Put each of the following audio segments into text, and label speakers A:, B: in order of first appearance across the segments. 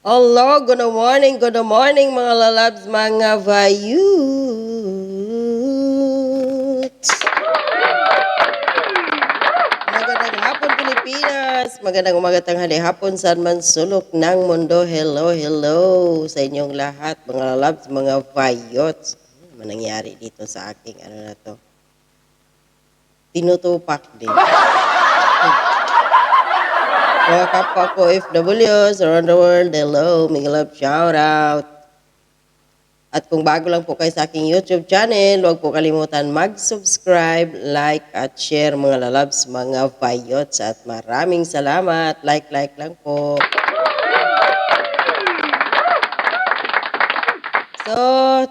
A: Hello, good morning, good morning mga lalabs, mga vayuts. Magandang hapon Pilipinas, magandang umaga tanghali hapon saan man sulok ng mundo. Hello, hello sa inyong lahat mga lalabs, mga vayuts. Ano nangyari dito sa aking ano na to? Tinutupak din. Mga kapwa ko FWs around the world, hello, mga love, shout out. At kung bago lang po kayo sa aking YouTube channel, huwag po kalimutan mag-subscribe, like, at share mga lalabs, mga vayots. At maraming salamat. Like, like lang po. So,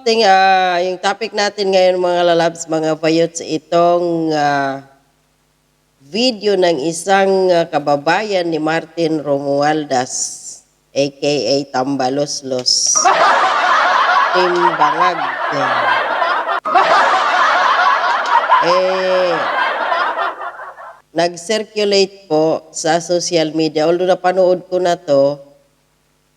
A: ting, ah, yung topic natin ngayon mga lalabs, mga vayots, itong ah, video ng isang uh, kababayan ni Martin Romualdez, aka Tambaloslos. Timbangag. Eh, nag-circulate po sa social media. Although napanood ko na to,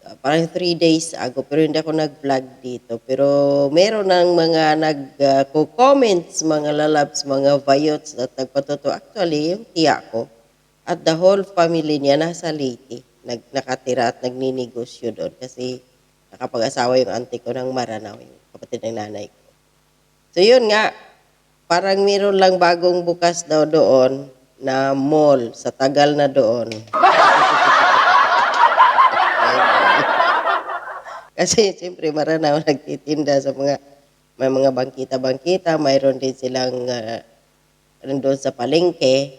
A: uh, parang three days ago, pero hindi ako nag-vlog dito. Pero meron ng mga nag-comments, mga lalabs, mga vayots at nagpatuto. Actually, yung tiya ko at the whole family niya nasa Leyte. Nag, nakatira at nagninegosyo doon kasi nakapag-asawa yung auntie ko ng Maranao, yung kapatid ng nanay ko. So yun nga, parang meron lang bagong bukas daw doon na mall sa tagal na doon. Kasi siyempre maranaw nagtitinda sa mga may mga bangkita-bangkita, mayroon din silang uh, sa palengke.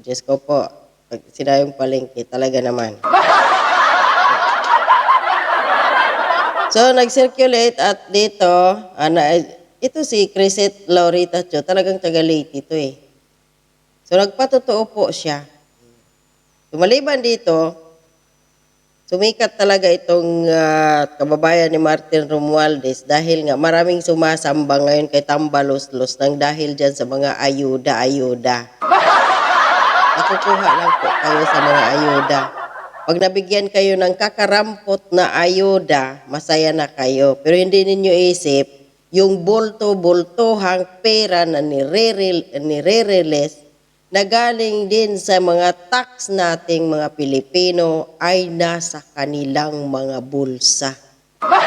A: Diyos ko po, pag sinayong palengke, talaga naman. So, nag-circulate at dito, ano, ito si Crisette Laurita Cho, talagang taga ito eh. So, nagpatotoo po siya. Tumaliban dito, Sumikat talaga itong ah, kababayan ni Martin Romualdez dahil nga maraming sumasamba ngayon kay Tambalos-los nang dahil dyan sa mga ayuda-ayuda. Nakukuha lang po kayo sa mga ayuda. Pag nabigyan kayo ng kakarampot na ayuda, masaya na kayo. Pero hindi ninyo isip, yung bulto-bultohang pera na nire-release nire na galing din sa mga tax nating mga Pilipino ay nasa kanilang mga bulsa.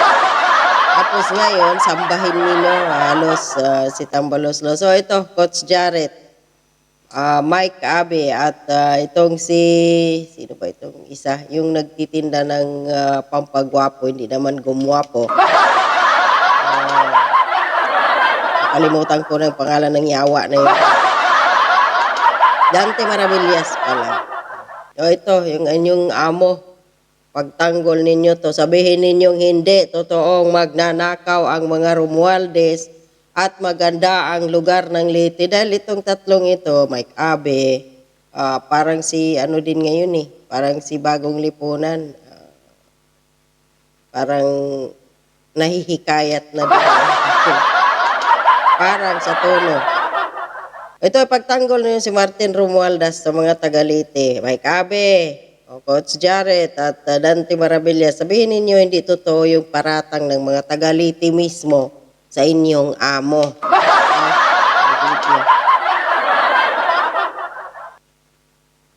A: Tapos ngayon, sambahin ninyo halos ah, si Tambaloslo. So ito, Coach Jarrett, ah, Mike Abe, at ah, itong si, sino ba itong isa? Yung nagtitinda ng ah, pampagwapo, hindi naman gumwapo. Ah, nakalimutan ko na yung pangalan ng yawa na yun. Dante Maravillas pala. O ito, yung inyong amo. Pagtanggol ninyo to, sabihin ninyong hindi, totoong magnanakaw ang mga Romualdez at maganda ang lugar ng Leyte. Dahil itong tatlong ito, Mike Abe, ah, parang si ano din ngayon eh, parang si Bagong Lipunan. Ah, parang nahihikayat na din. parang sa tono. Ito, pagtanggol niyo si Martin Romualdez sa mga Tagalite. Mike Abe, o Coach Jarrett, at uh, Dante Marabilla. Sabihin ninyo, hindi totoo yung paratang ng mga Tagalite mismo sa inyong amo.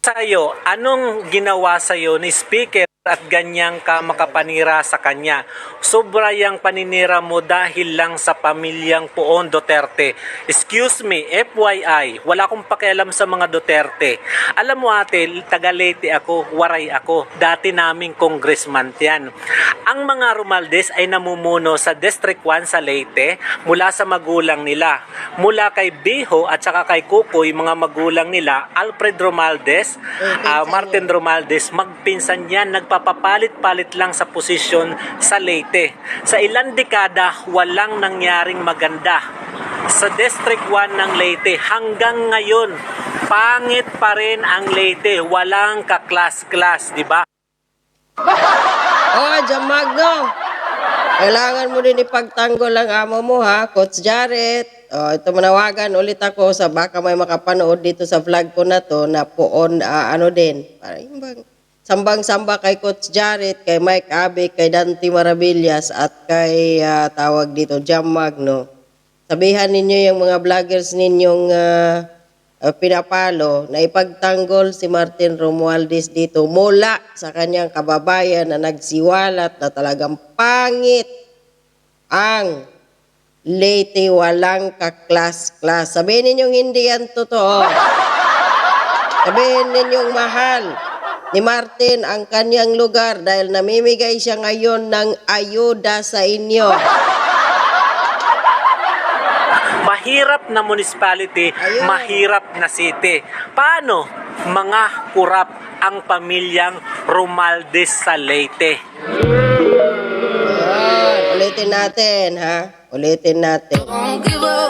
B: Sa'yo, anong ginawa sa'yo ni Speaker at ganyang ka makapanira sa kanya? Sobra yung paninira mo dahil lang sa pamilyang Puon Duterte. Excuse me, FYI, wala akong pakialam sa mga Duterte. Alam mo ate, taga-Leyte ako, waray ako. Dati naming congressman yan. Ang mga Romaldes ay namumuno sa District 1 sa Leyte mula sa magulang nila. Mula kay Biho at saka kay Kukoy, mga magulang nila, Alfred Romaldes, ah, Martin Romaldes, magpinsan yan, nagpapapalit-palit lang sa posisyon sa Leyte. Sa ilang dekada, walang nangyaring maganda sa District 1 ng Leyte. Hanggang ngayon, pangit pa rin ang Leyte. Walang kaklas-klas, di ba?
A: Oh, Jamagno! Kailangan mo din ipagtanggol ang amo mo ha, Coach Jarrett. Oh, ito manawagan ulit ako sa baka may makapanood dito sa vlog ko na to na poon ah, ano din. Para yung bang sambang-samba kay Coach Jarrett, kay Mike Abe, kay Dante Maravillas at kay ah, tawag dito Jam Magno. Sabihan ninyo yung mga vloggers ninyong ah, ah, pinapalo na ipagtanggol si Martin Romualdez dito mula sa kanyang kababayan na nagsiwalat na talagang pangit ang Leyte walang kaklas-klas. Sabihin ninyong hindi yan totoo. Sabihin ninyong mahal ni Martin ang kanyang lugar dahil namimigay siya ngayon ng ayuda sa inyo.
B: Mahirap na municipality,
A: Ayun.
B: mahirap na city. Paano mga kurap ang pamilyang Romualdez sa Leyte?
A: Yan, ulitin natin ha. Ulitin natin.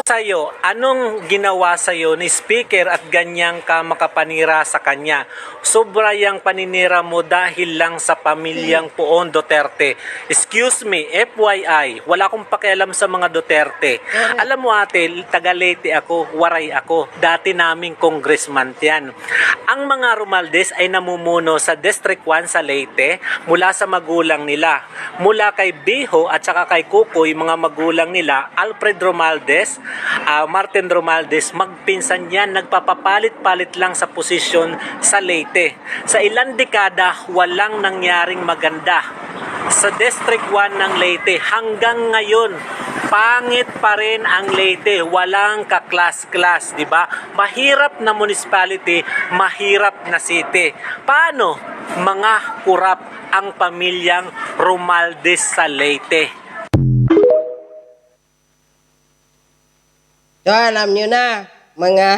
B: Sa'yo, anong ginawa sa'yo ni Speaker at ganyang ka makapanira sa kanya? Sobra yung paninira mo dahil lang sa pamilyang Puon Duterte. Excuse me, FYI, wala akong pakialam sa mga Duterte. Alam mo ate, taga Leyte ako, waray ako. Dati naming congressman yan. Ang mga Romaldes ay namumuno sa District 1 sa Leyte mula sa magulang nila. Mula kay Biho at saka kay Kukoy, mga magulang nila, Alfred Romaldes, ah, Martin Romaldes, magpinsan yan, nagpapapalit-palit lang sa posisyon sa Leyte. Sa ilang dekada, walang nangyaring maganda sa District 1 ng Leyte. Hanggang ngayon pangit pa rin ang Leyte. Walang kaklas-klas di ba? Mahirap na municipality mahirap na city. Paano mga kurap ang pamilyang Romaldes sa Leyte
A: So, alam nyo na, mga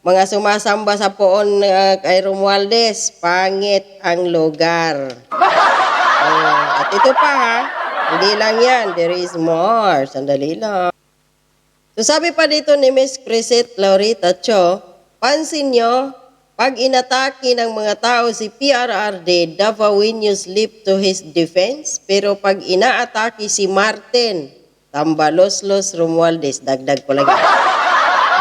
A: mga sumasamba sa poon uh, kay Romualdez, pangit ang lugar. Oh, at ito pa ha, hindi lang yan, there is more. Sandali lang. So sabi pa dito ni Miss Crisette Laurita Cho, pansin nyo, pag inatake ng mga tao si PRRD, Davao you slip to his defense, pero pag inaatake si Martin, Tambaloslos Romualdez, dagdag ko lagi.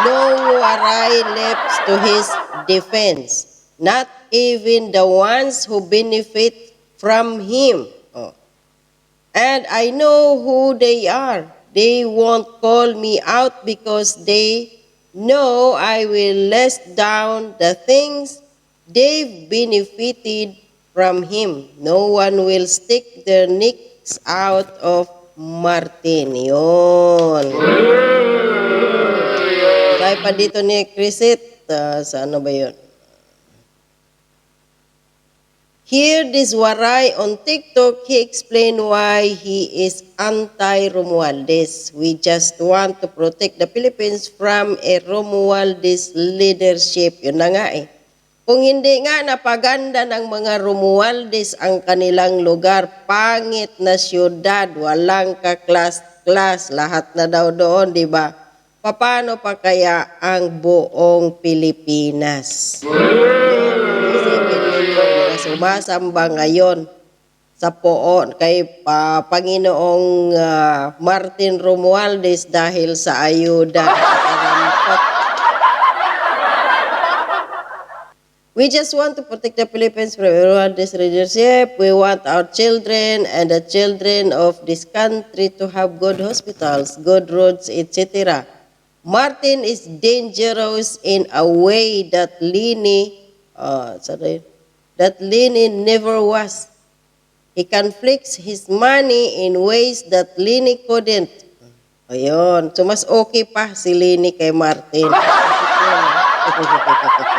A: No waray left to his defense, not even the ones who benefit from him. Oh. And I know who they are. They won't call me out because they know I will list down the things they've benefited from him. No one will stick their necks out of Martin. Yun. Pa dito ni Chrisit, uh, sa ano ba yun? Here, this Waray on TikTok, he explained why he is anti-Romualdez. We just want to protect the Philippines from a Romualdez leadership. Yun na nga eh. Kung hindi nga napaganda ng mga Romualdez ang kanilang lugar, pangit na syudad, walang kaklas-klas, lahat na daw doon, di ba? Paano pa kaya ang buong Pilipinas? Sumasamba ngayon sa poon kay pa, Panginoong ah, Martin Romualdez dahil sa ayuda We just want to protect the Philippines from Romualdez leadership. We want our children and the children of this country to have good hospitals, good roads, etc. Martin is dangerous in a way that Lini, uh, sorry, that Lini never was. He conflicts his money in ways that Lini couldn't. Ayun. So, mas okay pa si Lini kay Martin.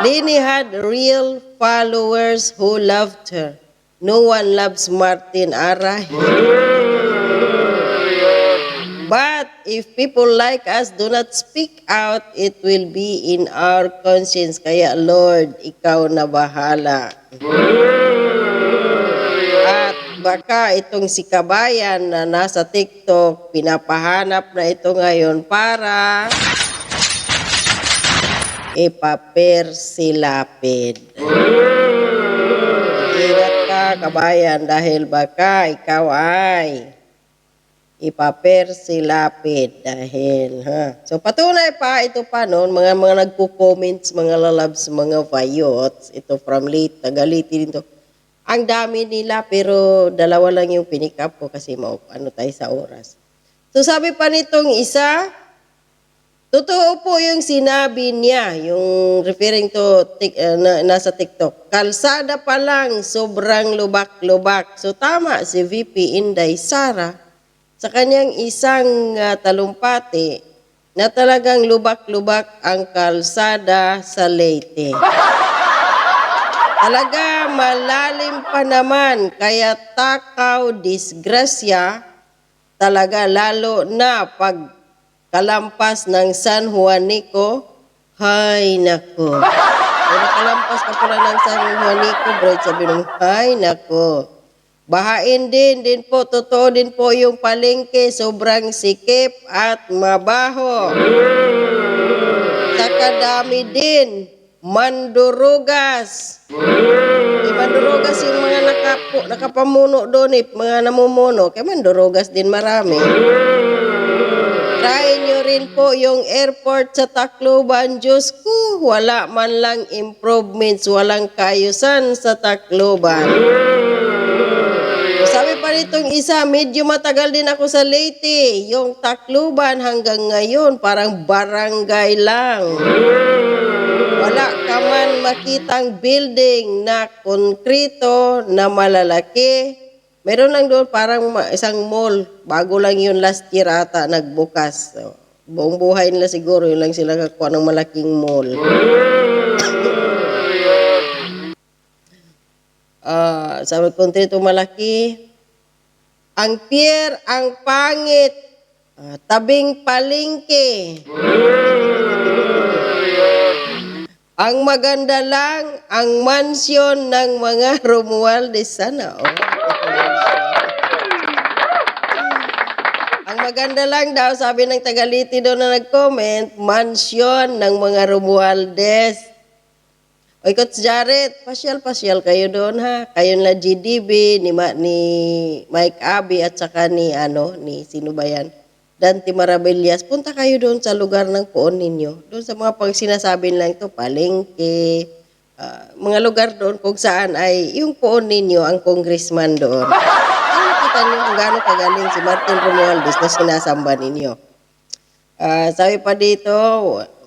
A: Lini had real followers who loved her. No one loves Martin Aray. But if people like us do not speak out, it will be in our conscience. Kaya Lord, ikaw na bahala. At baka itong si Kabayan na nasa TikTok, pinapahanap na ito ngayon para ipapersilapid. Ingat ka, kabayan, dahil baka ikaw ay ipapersilapid dahil ha. So patunay pa ito pa noon mga mga nagko-comments, mga lalabs, mga vayots, ito from late, tagaliti dito. Ang dami nila pero dalawa lang yung pinik up ko kasi mau ano tayo sa oras. So sabi pa nitong isa, totoo po yung sinabi niya, yung referring to uh, na, nasa TikTok. Kalsada pa lang, sobrang lubak-lubak. So tama si VP Inday Sara sa kanyang isang ah, talumpati na talagang lubak-lubak ang kalsada sa Leyte. Talaga malalim pa naman kaya takaw disgrasya talaga lalo na pag kalampas ng San Juanico, hay nako. Kung nakalampas ka pala ng San Juanico, bro, sabi nung, hay nako. Bahain din, din po, totoo din po yung palengke, sobrang sikip at mabaho. Dami din, mandurugas. Di mandurugas yung mga nakapo, nakapamuno doon eh, mga namumuno. Kaya mandurugas din marami. Try nyo rin po yung airport sa Tacloban. Diyos ko, wala man lang improvements, walang kayusan sa Tacloban. Sabi pa nitong isa, medyo matagal din ako sa Leyte. Yung Tacloban hanggang ngayon, parang barangay lang. Wala ka man makitang building na konkrito na malalaki. Meron lang doon parang isang mall. Bago lang yun last year ata nagbukas. So, buong buhay nila siguro yun lang sila kakuha ng malaking mall. Ah, sabi konkrito malaki. Ang pier, ang pangit. Ah, tabing palingke. Ang maganda lang, ang mansyon ng mga Romualdez. Sana, oh. Ang maganda lang daw, sabi ng Tagaliti doon na nag-comment, mansyon ng mga Romualdez. Oy, Coach Jared, pasyal-pasyal kayo doon ha. Kayo na GDB, ni, Ma, ni Mike Abi at saka ni, ano, ni sino ba yan? Dante Maravillas. Punta kayo doon sa lugar ng poon ninyo. Doon sa mga pag sinasabi lang ito, palengke, ah, mga lugar doon kung saan ay yung poon ninyo ang congressman doon. Ay, nakita niyo kung gaano kagaling si Martin Romualdez na sinasamba ninyo. Ah, sabi pa dito,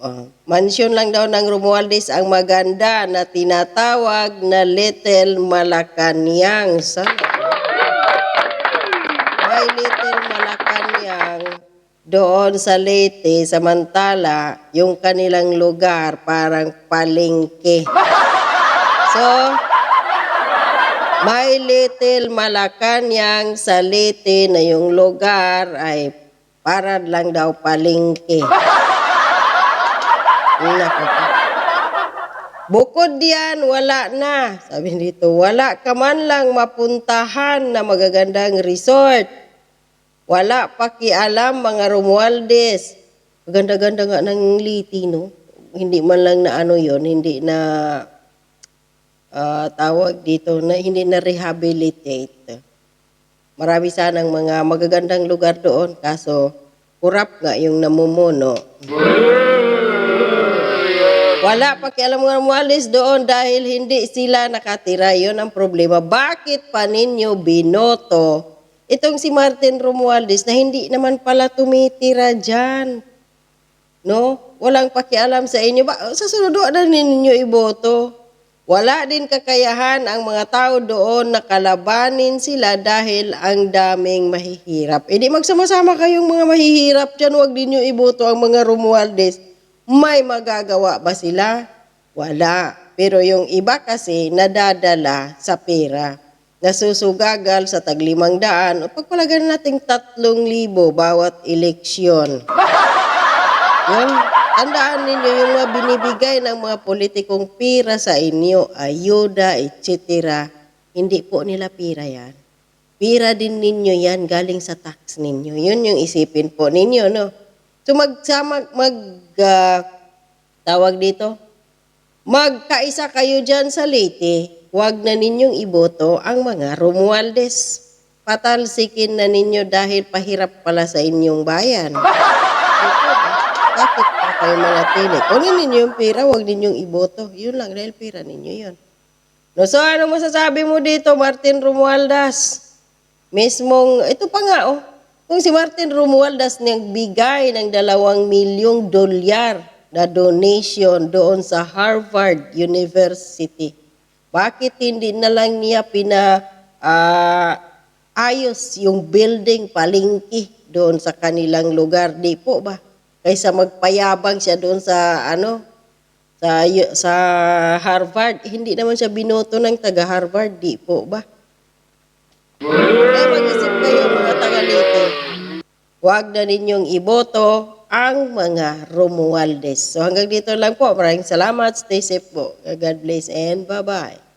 A: ah, mansyon lang daw ng Romualdez ang maganda na tinatawag na Little Malacanang. Sana. May Little Malacanang doon sa Leyte, samantala, yung kanilang lugar parang palengke. So, may Little Malacanang sa Leyte na yung lugar ay para lang daw ka. Bukod diyan, wala na. Sabi dito, wala ka man lang mapuntahan na magagandang resort. Wala pakialam mga Romualdez. Maganda-ganda nga ng liti, no? Hindi man lang na ano yon hindi na ah, tawag dito, na hindi na rehabilitate. Marami sanang mga magagandang lugar doon, kaso kurap nga yung namumuno. Wala pakialam mga Romualdez doon dahil hindi sila nakatira. Yun ang problema. Bakit pa ninyo binoto itong si Martin Romualdez na hindi naman pala tumitira dyan? No? Walang pakialam sa inyo. Ba, sa sunod na ninyo iboto. Wala din kakayahan ang mga tao doon na kalabanin sila dahil ang daming mahihirap. E di magsama-sama kayong mga mahihirap dyan. Huwag din nyo iboto ang mga Romualdez. May magagawa ba sila? Wala. Pero yung iba kasi nadadala sa pera. Nasusugagal sa taglimang daan o pagpalagan nating tatlong libo bawat eleksyon. Yun, tandaan ninyo yung mga binibigay ng mga politikong pira sa inyo, ayuda, etc. Hindi po nila pira yan. Pira din ninyo yan galing sa tax ninyo. Yun yung isipin po ninyo, no? So magsama, mag, ah, tawag dito, magkaisa kayo dyan sa Leyte, huwag na ninyong iboto ang mga Romualdez. patalsikin na ninyo dahil pahirap pala sa inyong bayan. Bakit kayo manatili? Kunin ninyo yung pera, huwag ninyong iboto. Yun lang, dahil pera ninyo yun. No, so ano masasabi mo dito, Martin Romualdez? Mismong, ito pa nga oh, kung si Martin Romualdez nagbigay ng dalawang milyong dolyar na donation doon sa Harvard University, bakit hindi na lang niya pina ah, ayos yung building palingki doon sa kanilang lugar? Di po ba? Kaysa magpayabang siya doon sa ano, sa sa Harvard, hindi naman siya binoto ng taga Harvard, di po ba? Kaya mag-isip kayo mga taga-Leyte. Huwag na ninyong iboto ang mga Romualdez. So hanggang dito lang po. Maraming salamat. Stay safe po. God bless and bye-bye.